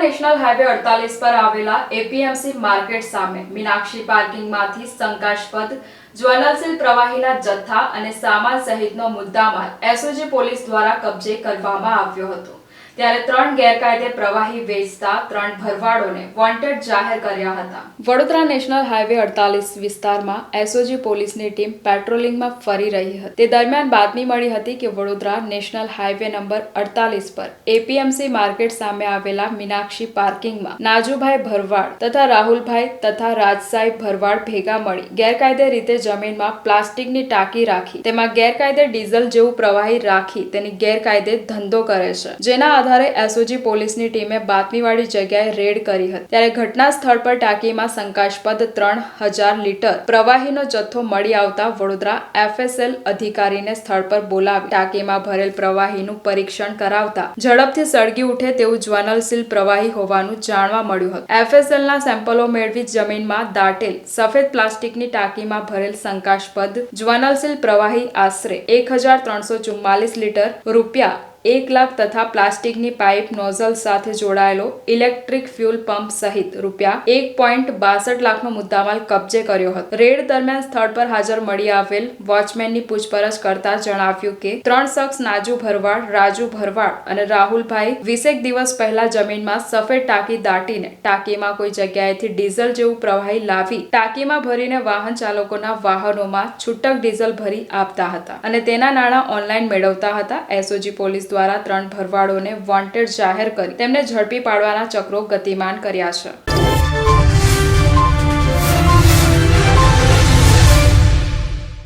National highway અડતાલીસ પર આવેલા એપીએમસી માર્કેટ સામે મીનાક્ષી પાર્કિંગમાંથી શંકાસ્પદ જ્વલનશીલ પ્રવાહીના જથ્થા અને સામાન સહિતનો મુદ્દામાલ એસઓજી પોલીસ દ્વારા કબજે કરવામાં આવ્યો હતો. ત્યારે ત્રણ ગેરકાયદે પ્રવાહી વેચતા ત્રણ ભરવાડોને વોન્ટેડ જાહેર કર્યા હતા. વડોદરા નેશનલ હાઈવે અડતાલીસ વિસ્તારમાં એસઓજી પોલીસની ટીમ પેટ્રોલિંગમાં ફરી રહી હતી. તે દરમિયાન બાતમી મળી હતી કે વડોદરા નેશનલ હાઈવે નંબર અડતાલીસ પર એપીએમસી માર્કેટ સામે આવેલા મીનાક્ષી પાર્કિંગમાં નાજુભાઈ ભરવાડ તથા રાહુલભાઈ તથા રાજસાઈ ભરવાડ ભેગા મળી ગેરકાયદે રીતે જમીનમાં પ્લાસ્ટિકની ટાંકી રાખી, તેમાં ગેરકાયદે ડીઝલ જેવું પ્રવાહી રાખી તેની ગેરકાયદે ધંધો કરે છે. જેના આધારે એસઓજી પોલીસની ટીમે બાતમીવાળી જગ્યાએ રેડ કરી હતી. ત્યારે ઘટના સ્થળ પર ટાંકીમાં શંકાસ્પદ ત્રણ હજાર લીટર પ્રવાહીનો જથ્થો મળી આવતા વડોદરા એફએસએલ અધિકારીને સ્થળ પર બોલાવી ટાંકીમાં ભરેલ પ્રવાહીનું પરીક્ષણ કરાવતા ઝડપથી સળગી ઉઠે તેવું જ્વલનશીલ પ્રવાહી હોવાનું જાણવા મળ્યું હતું. એફએસએલના સેમ્પલો મેળવી જમીનમાં દાટેલ સફેદ પ્લાસ્ટિકની ટાંકીમાં ભરેલ શંકાસ્પદ જ્વલનશીલ પ્રવાહી આશરે એક હજાર ત્રણસો ચુમ્માલીસ લીટર રૂપિયા એક લાખ તથા પ્લાસ્ટિકની પાઇપ નોઝલ સાથે જોડાયેલો ઇલેક્ટ્રિક ફ્યુલ પંપ સહિત રૂપિયા એક પોઈન્ટ બાસઠ લાખનો મુદ્દામાલ કબજે કર્યો હતો. રેડ દરમિયાન સ્થળ પર હાજર મળી આવેલ વોચમેનની પૂછપરછ કરતા જણાવ્યું કે, ત્રણ શખ્સ નાજુ ભરવાડ, રાજુ ભરવાડ અને રાહુલભાઈ વીસેક દિવસ પહેલા જમીનમાં સફેદ ટાંકી દાટીને ટાંકીમાં કોઈ જગ્યાએથી ડીઝલ જેવું પ્રવાહી લાવી ટાંકીમાં ભરીને વાહન ચાલકોના વાહનોમાં છૂટક ડીઝલ ભરી આપતા હતા અને તેના નાણાં ઓનલાઈન મેળવતા હતા. એસઓજી પોલીસ દ્વારા ત્રણ ભરવાડોને વોન્ટેડ જાહેર કરી. તેમને ઝડપી પાડવાના ચક્રો ગતિમાન કર્યા છે.